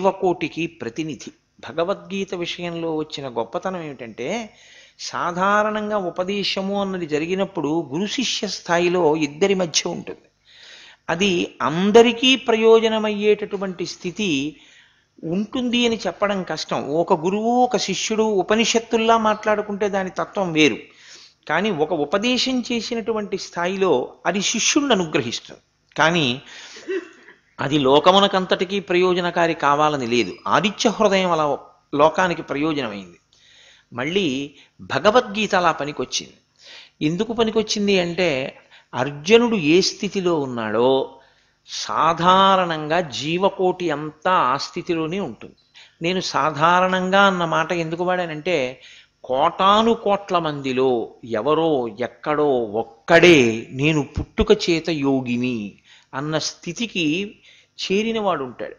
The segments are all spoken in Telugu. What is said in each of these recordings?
జీవకోటికి ప్రతినిధి. భగవద్గీత విషయంలో వచ్చిన గొప్పతనం ఏమిటంటే సాధారణంగా ఉపదేశము అన్నది జరిగినప్పుడు గురు శిష్య స్థాయిలో ఇద్దరి మధ్య ఉంటుంది. అది అందరికీ ప్రయోజనమయ్యేటటువంటి స్థితి ఉంటుంది అని చెప్పడం కష్టం. ఒక గురువు ఒక శిష్యుడు ఉపనిషత్తుల్లా మాట్లాడుకుంటే దాని తత్వం వేరు. కానీ ఒక ఉపదేశం చేసినటువంటి స్థాయిలో అది శిష్యుణ్ణి అనుగ్రహిస్తుంది. కానీ అది లోకమునకంతటికీ ప్రయోజనకారి కావాలని లేదు. ఆదిత్య హృదయం అలా లోకానికి ప్రయోజనమైంది. మళ్ళీ భగవద్గీత అలా పనికొచ్చింది. ఎందుకు పనికొచ్చింది అంటే అర్జునుడు ఏ స్థితిలో ఉన్నాడో సాధారణంగా జీవకోటి అంతా ఆ స్థితిలోనే ఉంటుంది. నేను సాధారణంగా అన్న మాట ఎందుకు వాడానంటే కోటాను కోట్ల మందిలో ఎవరో ఎక్కడో ఒక్కడే నేను పుట్టుక చేత యోగిని. అన్న స్థితికి చేరినవాడు ఉంటాడు.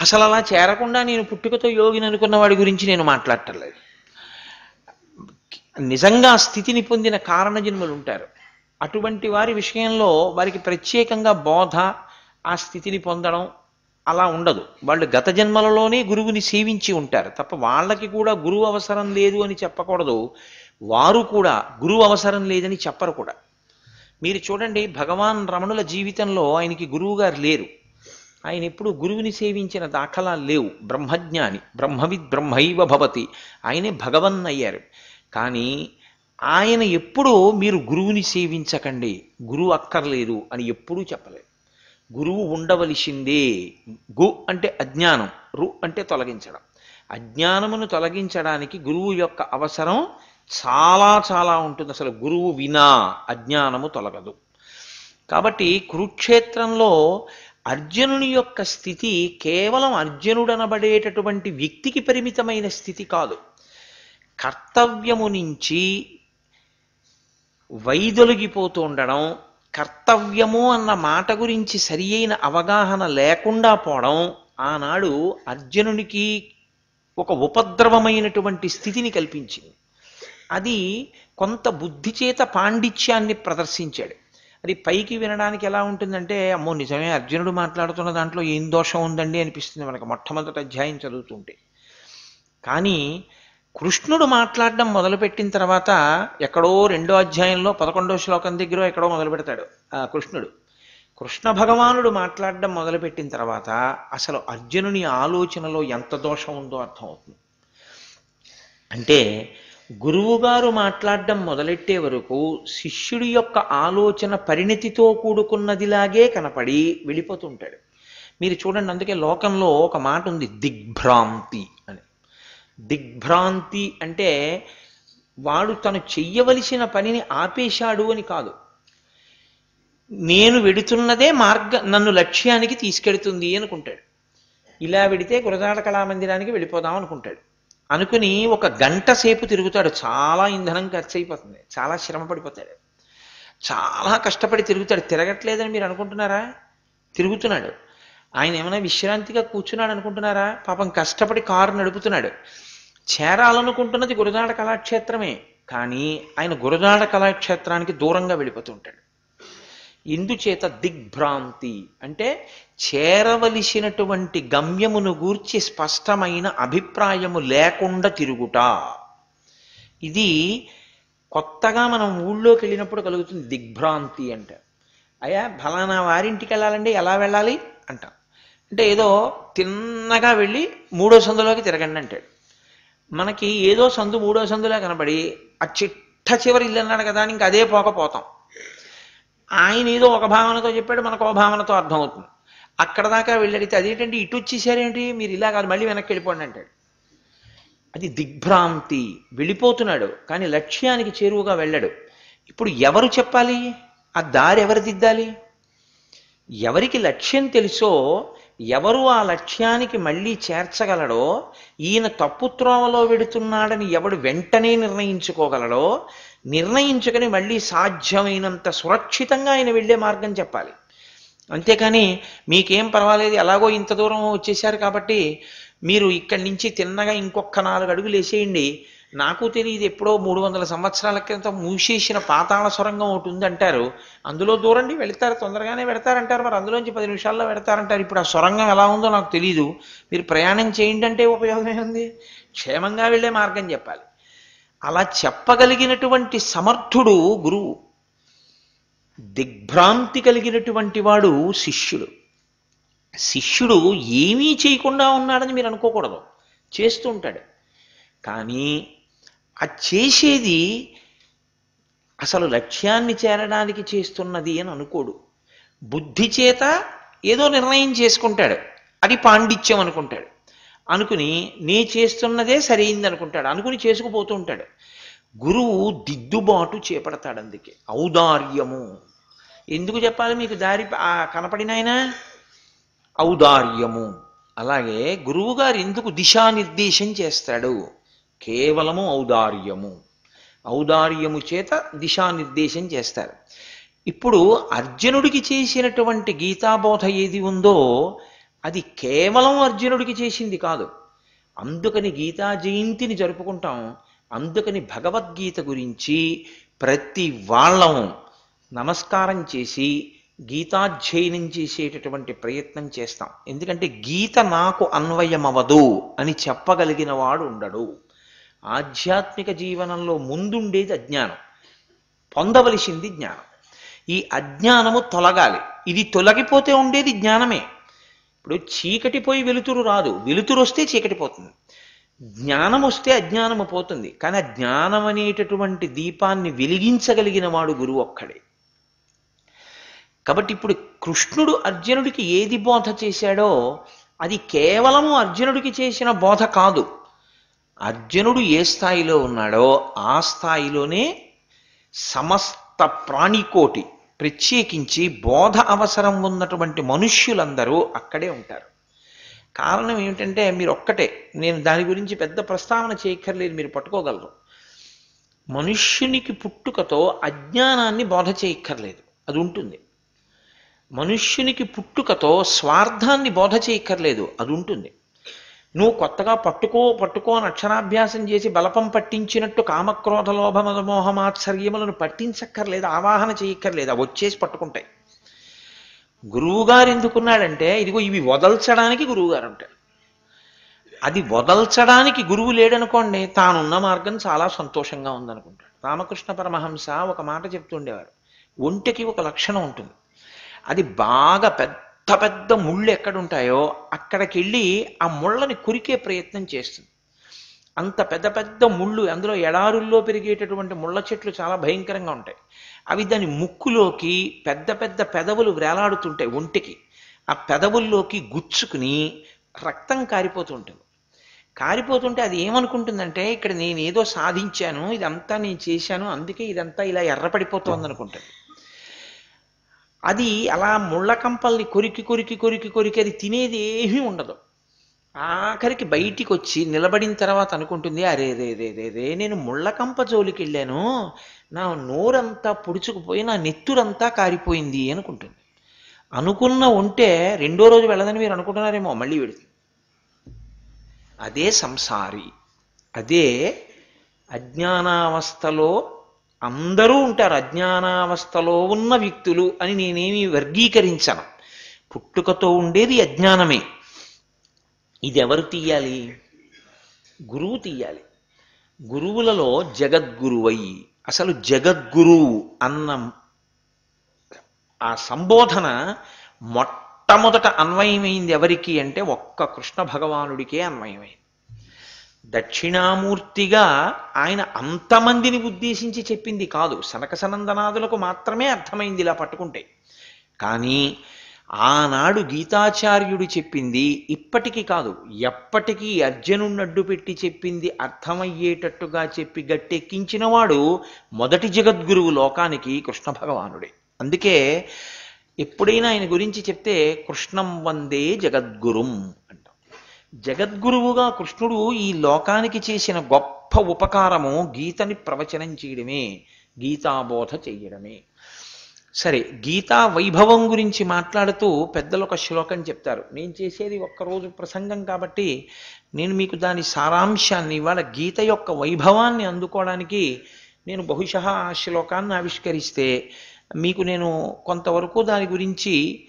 అసలు అలా చేరకుండా నేను పుట్టుకతో యోగిని అనుకున్న వాడి గురించి నేను మాట్లాడటలేదు. నిజంగా స్థితిని పొందిన కారణజన్మలు ఉంటారు. అటువంటి వారి విషయంలో వారికి ప్రత్యేకంగా బోధ ఆ స్థితిని పొందడం అలా ఉండదు. వాళ్ళు గత జన్మలలోనే గురువుని సేవించి ఉంటారు. తప్ప వాళ్ళకి కూడా గురువు అవసరం లేదు అని చెప్పకూడదు. వారు కూడా గురువు అవసరం లేదని చెప్పరు కూడా. మీరు చూడండి భగవాన్ రమణుల జీవితంలో ఆయనకి గురువు గారు లేరు. ఆయన ఎప్పుడు గురువుని సేవించిన దాఖలాలు లేవు. బ్రహ్మజ్ఞాని బ్రహ్మవిద్ బ్రహ్మైవ భవతి. ఆయనే భగవన్ అయ్యారు. కానీ ఆయన ఎప్పుడూ మీరు గురువుని సేవించకండి గురువు అక్కర్లేదు అని ఎప్పుడూ చెప్పలేదు. గురువు ఉండవలసిందే. గు అంటే అజ్ఞానం రు అంటే తొలగించడం. అజ్ఞానమును తొలగించడానికి గురువు యొక్క అవసరం చాలా చాలా ఉంటుంది. అసలు గురువు వినా అజ్ఞానము తొలగదు. కాబట్టి కురుక్షేత్రంలో అర్జునుని యొక్క స్థితి కేవలం అర్జునుడనబడేటటువంటి వ్యక్తికి పరిమితమైన స్థితి కాదు. కర్తవ్యము నుంచి వైదొలిగిపోతూ ఉండడం కర్తవ్యము అన్న మాట గురించి సరి అయిన అవగాహన లేకుండా పోవడం ఆనాడు అర్జునునికి ఒక ఉపద్రవమైనటువంటి స్థితిని కల్పించింది. అది కొంత బుద్ధి చేత పాండిత్యాన్ని ప్రదర్శించాడు. అది పైకి వినడానికి ఎలా ఉంటుందంటే అమ్మో నిజమే అర్జునుడు మాట్లాడుతున్న దాంట్లో ఏం దోషం ఉందండి అనిపిస్తుంది మనకు మొట్టమొదటి అధ్యాయం చదువుతుంటే. కానీ కృష్ణుడు మాట్లాడడం మొదలుపెట్టిన తర్వాత ఎక్కడో రెండో అధ్యాయంలో పదకొండో శ్లోకం దగ్గర ఎక్కడో మొదలు పెడతాడు కృష్ణుడు. కృష్ణ భగవానుడు మాట్లాడడం మొదలుపెట్టిన తర్వాత అసలు అర్జునుని ఆలోచనలో ఎంత దోషం ఉందో అర్థమవుతుంది. అంటే గురువుగారు మాట్లాడడం మొదలెట్టే వరకు శిష్యుడి యొక్క ఆలోచన పరిణతితో కూడుకున్నదిలాగే కనపడి వెళ్ళిపోతుంటాడు మీరు చూడండి అందుకే లోకంలో ఒక మాట ఉంది దిగ్భ్రాంతి అని. దిగ్భ్రాంతి అంటే వాడు తను చెయ్యవలసిన పనిని ఆపేశాడు అని కాదు. నేను వెడుతున్నదే మార్గ నన్ను లక్ష్యానికి తీసుకెడుతుంది అనుకుంటాడు. ఇలా వెడితే గురజాడ కళామందిరానికి వెళ్ళిపోదాం అనుకుంటాడు. అనుకుని ఒక గంట సేపు తిరుగుతాడు. చాలా ఇంధనం ఖర్చు అయిపోతుంది చాలా శ్రమ పడిపోతాడు చాలా కష్టపడి తిరుగుతాడు. తిరగట్లేదని మీరు అనుకుంటున్నారా? తిరుగుతున్నాడు. ఆయన ఏమైనా విశ్రాంతిగా కూర్చున్నాడు అనుకుంటున్నారా? పాపం కష్టపడి కారు నడుపుతున్నాడు. చేరాలనుకుంటున్నది గురజాడ కళాక్షేత్రమే. కానీ ఆయన గురజాడ కళాక్షేత్రానికి దూరంగా వెళ్ళిపోతుంటాడు ఇందుచేత దిగ్భ్రాంతి. అంటే చేరవలసినటువంటి గమ్యమును గూర్చి స్పష్టమైన అభిప్రాయము లేకుండా తిరుగుట. ఇది కొత్తగా మనం ఊళ్ళోకి వెళ్ళినప్పుడు కలుగుతుంది దిగ్భ్రాంతి అంటే. అయ్యా ఫలానా వారింటికి వెళ్ళాలండి ఎలా వెళ్ళాలి? అంటాం. అంటే ఏదో తిన్నగా వెళ్ళి మూడో సందులోకి తిరగండి అంటాడు. మనకి ఏదో సందు మూడో సందులో కనబడి ఆ చిట్ట చివరి ఇల్లు అన్నాడు కదా అని ఇంక అదే పోకపోతాం ఆయన ఏదో ఒక భావనతో చెప్పాడు మనకు ఒక భావనతో అర్థమవుతుంది. అక్కడ దాకా వెళ్ళడితే అదేంటంటే ఇటు వచ్చేసారేంటి? మీరు ఇలా కాదు మళ్ళీ వెనక్కి వెళ్ళిపోండి అంటాడు. అది దిగ్భ్రాంతి. వెళ్ళిపోతున్నాడు కానీ లక్ష్యానికి చేరువుగా వెళ్ళడు. ఇప్పుడు ఎవరు చెప్పాలి? ఆ దారి ఎవరు దిద్దాలి? ఎవరికి లక్ష్యం తెలుసో ఎవరు ఆ లక్ష్యానికి మళ్ళీ చేర్చగలడో ఈయన తప్పు త్రోవలో వెడుతున్నాడని ఎవడు వెంటనే నిర్ణయించుకోగలడో నిర్ణయించుకొని మళ్ళీ సాధ్యమైనంత సురక్షితంగా ఆయన వెళ్ళే మార్గం చెప్పాలి. అంతేకాని మీకేం పర్వాలేదు ఎలాగో ఇంత దూరం వచ్చేసారు కాబట్టి మీరు ఇక్కడి నుంచి తిన్నగా ఇంకొక నాలుగు అడుగులు వేసేయండి. నాకు తెలియదు ఎప్పుడో మూడు వందల సంవత్సరాల క్రితం మూసేసిన పాతాళ సొరంగం ఒకటి ఉంది అంటారు అందులో దూరండి వెళతారు తొందరగానే పెడతారంటారు మరి అందులోంచి పది నిమిషాల్లో వెడతారంటారు ఇప్పుడు ఆ సొరంగం ఎలా ఉందో నాకు తెలియదు మీరు ప్రయాణం చేయండి అంటే ఉపయోగమే ఉంది క్షేమంగా వెళ్ళే మార్గం చెప్పాలి. అలా చెప్పగలిగినటువంటి సమర్థుడు గురువు. దిగ్భ్రాంతి కలిగినటువంటి వాడు శిష్యుడు. శిష్యుడు ఏమీ చేయకుండా ఉన్నాడని మీరు అనుకోకూడదు. చేస్తూ ఉంటాడు. కానీ ఆ చేసేది అసలు లక్ష్యాన్ని చేరడానికి చేస్తున్నది అని అనుకోడు. బుద్ధి చేత ఏదో నిర్ణయం చేసుకుంటాడు. అది పాండిత్యం అనుకుంటాడు. అనుకుని నే చేస్తున్నదే సరైంది అనుకుంటాడు అనుకుని చేసుకుపోతూ ఉంటాడు గురువు దిద్దుబాటు చేపడతాడు అందుకే. ఔదార్యము. ఎందుకు చెప్పాలి మీకు దారి కనపడినాయనా ఔదార్యము. అలాగే గురువుగారు ఎందుకు దిశానిర్దేశం చేస్తాడు? కేవలము ఔదార్యము. ఔదార్యము చేత దిశానిర్దేశం చేస్తారు. ఇప్పుడు అర్జునుడికి చేసినటువంటి గీతాబోధ ఏది ఉందో అది కేవలం అర్జునుడికి చేసింది కాదు. అందుకని గీతా జయంతిని జరుపుకుంటాం. అందుకని భగవద్గీత గురించి ప్రతి వాళ్ళం నమస్కారం చేసి గీతాధ్యయనం చేసేటటువంటి ప్రయత్నం చేస్తాం. ఎందుకంటే గీత నాకు అన్వయమవదు అని చెప్పగలిగిన వాడు ఉండడు. ఆధ్యాత్మిక జీవనంలో ముందుండేది అజ్ఞానం. పొందవలసింది జ్ఞానం. ఈ అజ్ఞానము తొలగాలి. ఇది తొలగిపోతే ఉండేది జ్ఞానమే. ఇప్పుడు చీకటి పోయి వెలుతురు రాదు. వెలుతురు వస్తే చీకటి పోతుంది. జ్ఞానం వస్తే అజ్ఞానము పోతుంది. కానీ ఆ జ్ఞానం అనేటటువంటి దీపాన్ని వెలిగించగలిగిన వాడు గురువు ఒక్కడే. కాబట్టి ఇప్పుడు కృష్ణుడు అర్జునుడికి ఏది బోధ చేశాడో అది కేవలము అర్జునుడికి చేసిన బోధ కాదు. అర్జునుడు ఏ స్థాయిలో ఉన్నాడో ఆ స్థాయిలోనే సమస్త ప్రాణికోటి ప్రత్యేకించి బోధ అవసరం ఉన్నటువంటి మనుష్యులందరూ అక్కడే ఉంటారు. కారణం ఏమిటంటే మీరు ఒక్కటే నేను దాని గురించి పెద్ద ప్రస్తావన చేయక్కర్లేదు మీరు పట్టుకోగలరు. మనుష్యునికి పుట్టుకతో అజ్ఞానాన్ని బోధ చేయక్కర్లేదు. అది ఉంటుంది. మనుష్యునికి పుట్టుకతో స్వార్థాన్ని బోధ చేయక్కర్లేదు. అది ఉంటుంది. నువ్వు కొత్తగా పట్టుకో పట్టుకో అని అక్షరాభ్యాసం చేసి బలపం పట్టించినట్టు కామక్రోధ లోభమద మోహమాత్సర్యములను పట్టించక్కర్లేదు ఆవాహన చేయక్కర్లేదు అవి వచ్చేసి పట్టుకుంటాయి. గురువుగారు ఎందుకున్నాడంటే ఇదిగో ఇవి వదల్చడానికి గురువుగారు ఉంటాడు అది వదల్చడానికి గురువు లేడనుకోండి తానున్న మార్గం చాలా సంతోషంగా ఉందనుకుంటాడు. రామకృష్ణ పరమహంస ఒక మాట చెప్తుండేవారు ఒంటికి ఒక లక్షణం ఉంటుంది. అది బాగా పెద్ద పెద్ద ముళ్ళు ఎక్కడుంటాయో అక్కడికి వెళ్ళి ఆ ముళ్ళని కురికే ప్రయత్నం చేస్తుంది. అంత పెద్ద పెద్ద ముళ్ళు అందులో ఎడారుల్లో పెరిగేటటువంటి ముళ్ళ చెట్లు చాలా భయంకరంగా ఉంటాయి. అవి దాని ముక్కులోకి పెద్ద పెద్ద పెదవులు వేలాడుతుంటాయి ఒంటికి. ఆ పెదవుల్లోకి గుచ్చుకుని రక్తం కారిపోతుంటుంది. కారిపోతుంటే అది ఏమనుకుంటుందంటే ఇక్కడ నేను ఏదో సాధించాను ఇదంతా నేను చేశాను అందుకే ఇదంతా ఇలా ఎర్రపడిపోతుంది అనుకుంటుంది అది అలా ముళ్ళకంపల్ని కొరికి కొరికి కొరికి కొరికి అది తినేది ఏమీ ఉండదు. ఆఖరికి బయటికి వచ్చి నిలబడిన తర్వాత అనుకుంటుంది అరే రే రే రే రే నేను ముళ్ళకంప జోలికి వెళ్ళాను నా నోరంతా పుడుచుకుపోయి నా నెత్తురంతా కారిపోయింది అనుకుంటుంది. అనుకున్న ఉంటే రెండో రోజు వెళ్ళదని మీరు అనుకుంటున్నారేమో మళ్ళీ వెళుతుంది అదే సంసారి. అదే అజ్ఞానావస్థలో అందరూ ఉంటారు. అజ్ఞానావస్థలో ఉన్న వ్యక్తులు అని నేనేమి వర్గీకరించను. పుట్టుకతో ఉండేది అజ్ఞానమే. ఇది ఎవరు తీయాలి? గురువు తీయాలి. గురువులలో జగద్గురువై అసలు జగద్గురువు అన్న ఆ సంబోధన మొట్టమొదట అన్వయమైంది ఎవరికి అంటే ఒక్క కృష్ణ భగవానుడికే అన్వయమైంది. దక్షిణామూర్తిగా ఆయన అంతమందిని ఉద్దేశించి చెప్పింది కాదు. సనక సనందనాదులకు మాత్రమే అర్థమైంది ఇలా పట్టుకుంటే. కానీ ఆనాడు గీతాచార్యుడు చెప్పింది ఇప్పటికీ కాదు. ఎప్పటికీ అర్జునుడిని అడ్డు పెట్టి చెప్పింది అర్థమయ్యేటట్టుగా చెప్పి గట్టెక్కించినవాడు మొదటి జగద్గురువు లోకానికి కృష్ణ భగవానుడే. అందుకే ఎప్పుడైనా ఆయన గురించి చెప్తే కృష్ణం వందే జగద్గురుం జగద్గురువుగా కృష్ణుడు ఈ లోకానికి చేసిన గొప్ప ఉపకారము గీతని ప్రవచనం చేయడమే గీతాబోధ చేయడమే. సరే గీతా వైభవం గురించి మాట్లాడుతూ పెద్దలు ఒక శ్లోకం చెప్తారు. నేను చేసేది ఒక్కరోజు ప్రసంగం కాబట్టి నేను మీకు దాని సారాంశాన్ని ఇవాళ గీత యొక్క వైభవాన్ని అందుకోవడానికి నేను బహుశ ఆ శ్లోకాన్ని ఆవిష్కరిస్తే మీకు నేను కొంతవరకు దాని గురించి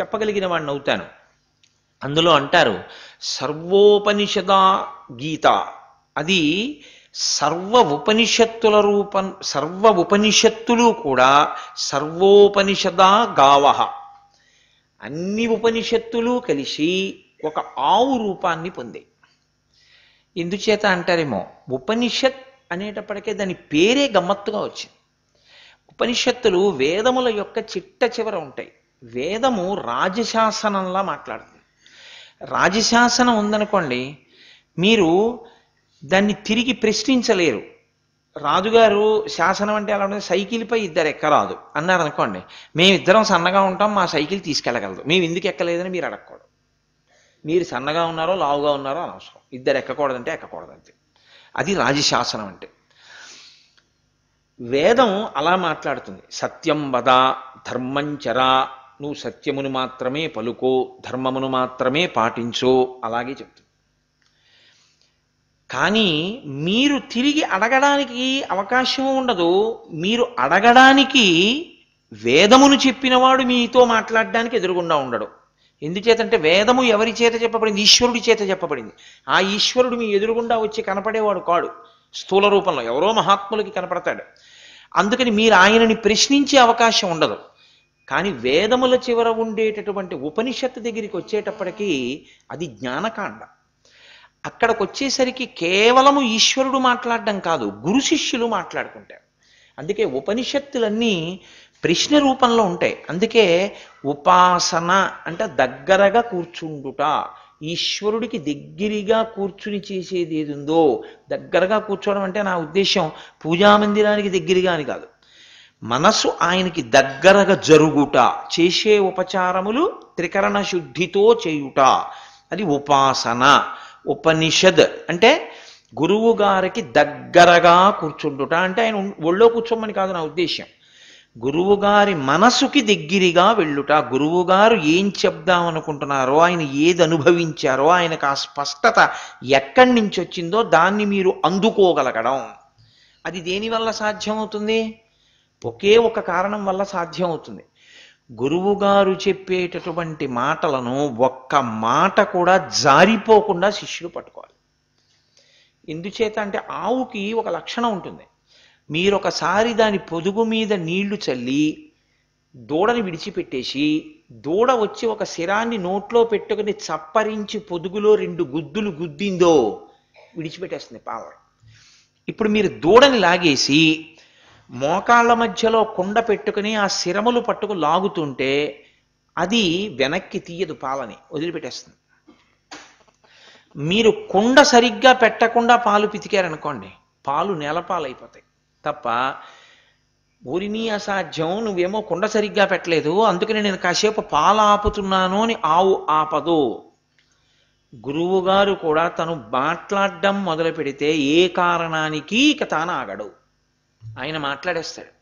చెప్పగలిగిన వాడిని అవుతాను. అందులో అంటారు సర్వోపనిషదా గీత. అది సర్వ ఉపనిషత్తుల రూపం సర్వ ఉపనిషత్తులు కూడా సర్వోపనిషదా గావ అన్ని ఉపనిషత్తులు కలిసి ఒక ఆవు రూపాన్ని పొందాయి. ఎందుచేత అంటారేమో ఉపనిషత్ అనేటప్పటికే దాని పేరే గమ్మత్తుగా వచ్చింది. ఉపనిషత్తులు వేదముల యొక్క చిట్ట చివర ఉంటాయి. వేదము రాజశాసనంలా మాట్లాడుతుంది. రాజశాసనం ఉందనుకోండి మీరు దాన్ని తిరిగి ప్రశ్నించలేరు. రాజుగారు శాసనం అంటే ఎలా ఉంటుంది సైకిల్పై ఇద్దరు ఎక్కరాదు అన్నారు అనుకోండి మేమిద్దరం సన్నగా ఉంటాం మా సైకిల్ తీసుకెళ్ళగలదు. మేము ఎందుకు ఎక్కలేదని మీరు అడగకూడదు. మీరు సన్నగా ఉన్నారో లావుగా ఉన్నారో అనవసరం. ఇద్దరు ఎక్కకూడదంటే ఎక్కకూడదంతే అది రాజశాసనం అంటే. వేదం అలా మాట్లాడుతుంది. సత్యం వద ధర్మంచరా నువ్వు సత్యమును మాత్రమే పలుకో ధర్మమును మాత్రమే పాటించో అలాగే చెప్తుంది. కానీ మీరు తిరిగి అడగడానికి అవకాశము ఉండదు. మీరు అడగడానికి వేదమును చెప్పినవాడు మీతో మాట్లాడడానికి ఎదురుగుండా ఉండడు. ఎందుచేతంటే వేదము ఎవరి చేత చెప్పబడింది? ఈశ్వరుడి చేత చెప్పబడింది. ఆ ఈశ్వరుడు మీ ఎదురుగుండా వచ్చి కనపడేవాడు కాడు. స్థూల రూపంలో ఎవరో మహాత్ములకి కనపడతాడు. అందుకని మీరు ఆయనని ప్రశ్నించే అవకాశం ఉండదు. కానీ వేదముల చివర ఉండేటటువంటి ఉపనిషత్తు దగ్గరికి వచ్చేటప్పటికీ అది జ్ఞానకాండ. అక్కడికి వచ్చేసరికి కేవలము ఈశ్వరుడు మాట్లాడడం కాదు గురు శిష్యులు మాట్లాడుకుంటారు అందుకే ఉపనిషత్తులన్నీ ప్రశ్న రూపంలో ఉంటాయి. అందుకే ఉపాసన అంటే దగ్గరగా కూర్చుండుట ఈశ్వరుడికి దగ్గరగా కూర్చుని చేసేది ఏది ఉందో దగ్గరగా కూర్చోవడం అంటే నా ఉద్దేశం పూజా మందిరానికి దగ్గరగా అని కాదు. మనసు ఆయనకి దగ్గరగా జరుగుట చేసే ఉపచారములు త్రికరణ శుద్ధితో చేయుట. అది ఉపాసన ఉపనిషద్. అంటే గురువు గారికి దగ్గరగా కూర్చుండుట. అంటే ఆయన ఒళ్ళో కూర్చోమని కాదు నా ఉద్దేశం గురువుగారి మనసుకి దగ్గరగా వెళ్ళుట. గురువుగారు ఏం చెప్దాం అనుకుంటున్నారో ఆయన ఏది అనుభవించారో ఆయనకు ఆ స్పష్టత ఎక్కడి నుంచి వచ్చిందో దాన్ని మీరు అందుకోగలగడం. అది దేనివల్ల సాధ్యమవుతుంది? ఒకే ఒక కారణం వల్ల సాధ్యం అవుతుంది గురువుగారు చెప్పేటటువంటి మాటలను ఒక్క మాట కూడా జారిపోకుండా శిష్యుడు పట్టుకోవాలి. ఎందుచేత అంటే ఆవుకి ఒక లక్షణం ఉంటుంది. మీరు ఒకసారి దాని పొదుగు మీద నీళ్ళు చల్లి దూడని విడిచిపెట్టేసి దూడ వచ్చి ఒక శిరాన్ని నోట్లో పెట్టుకుని చప్పరించి పొదుగులో రెండు గుద్దులు గుద్దిందో విడిచిపెట్టేస్తుంది పాల ఇప్పుడు మీరు దూడని లాగేసి మోకాళ్ళ మధ్యలో కుండ పెట్టుకుని ఆ శిరములు పట్టుకు లాగుతుంటే అది వెనక్కి తీయదు పాలని వదిలిపెట్టేస్తుంది. మీరు కుండ సరిగ్గా పెట్టకుండా పాలు పితికారనుకోండి పాలు నేలపాలైపోతాయి. తప్ప ఊరిని అసాధ్యం నువ్వేమో కుండ సరిగ్గా పెట్టలేదు అందుకని నేను కాసేపు పాలు ఆపుతున్నాను అని ఆవు ఆపదు. గురువుగారు కూడా తను మాట్లాడడం మొదలు పెడితే ఏ కారణానికి ఇక తాను ఆగడు. ఆయన మాట్లాడేస్తాడు.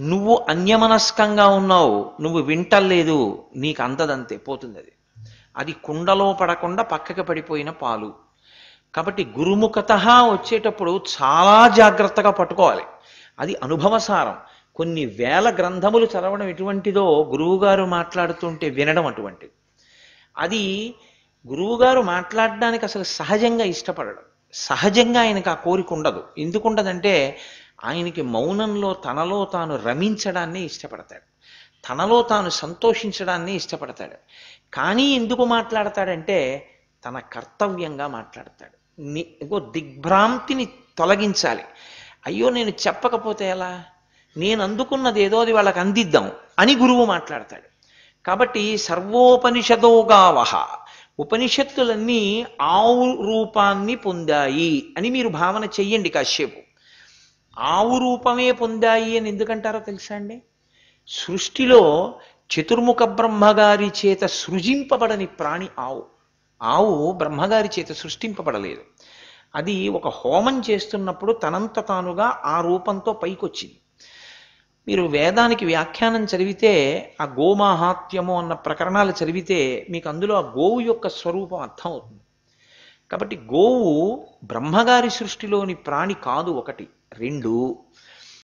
నువ్వు అన్యమనస్కంగా ఉన్నావు నువ్వు వింటలేదు నీకు అందదంతే పోతుంది అది. అది కుండలో పడకుండా పక్కకి పడిపోయిన పాలు. కాబట్టి గురుముఖత వచ్చేటప్పుడు చాలా జాగ్రత్తగా పట్టుకోవాలి. అది అనుభవసారం కొన్ని వేల గ్రంథములు చదవడం ఎటువంటిదో గురువుగారు మాట్లాడుతుంటే వినడం అటువంటిది. అది గురువుగారు మాట్లాడడానికి అసలు సహజంగా ఇష్టపడడం. సహజంగా ఆయనకు ఆ కోరిక ఉండదు. ఎందుకు ఉండదంటే ఆయనకి మౌనంలో తనలో తాను రమించడాన్ని ఇష్టపడతాడు. తనలో తాను సంతోషించడాన్ని ఇష్టపడతాడు. కానీ ఎందుకు మాట్లాడతాడంటే తన కర్తవ్యంగా మాట్లాడతాడు. ని ఇంకో దిగ్భ్రాంతిని తొలగించాలి. అయ్యో నేను చెప్పకపోతే ఎలా? నేను అందుకున్నది ఏదో అది వాళ్ళకి అందిద్దాం అని గురువు మాట్లాడతాడు. కాబట్టి సర్వోపనిషదోగావహ ఉపనిషత్తులన్నీ ఆవు రూపాన్ని పొందాయి అని మీరు భావన చెయ్యండి కాసేపు. ఆవు రూపమే పొందాయి అని ఎందుకంటారో తెలుసా అండి? సృష్టిలో చతుర్ముఖ బ్రహ్మగారి చేత సృజింపబడని ప్రాణి ఆవు. ఆవు బ్రహ్మగారి చేత సృష్టింపబడలేదు. అది ఒక హోమం చేస్తున్నప్పుడు తనంత తానుగా ఆ రూపంతో పైకొచ్చింది. మీరు వేదానికి వ్యాఖ్యానం చదివితే ఆ గోమాహాత్యము అన్న ప్రకరణాలు చదివితే మీకు అందులో ఆ గోవు యొక్క స్వరూపం అర్థం అవుతుంది కాబట్టి గోవు బ్రహ్మగారి సృష్టిలోని ప్రాణి కాదు ఒకటి. రెండు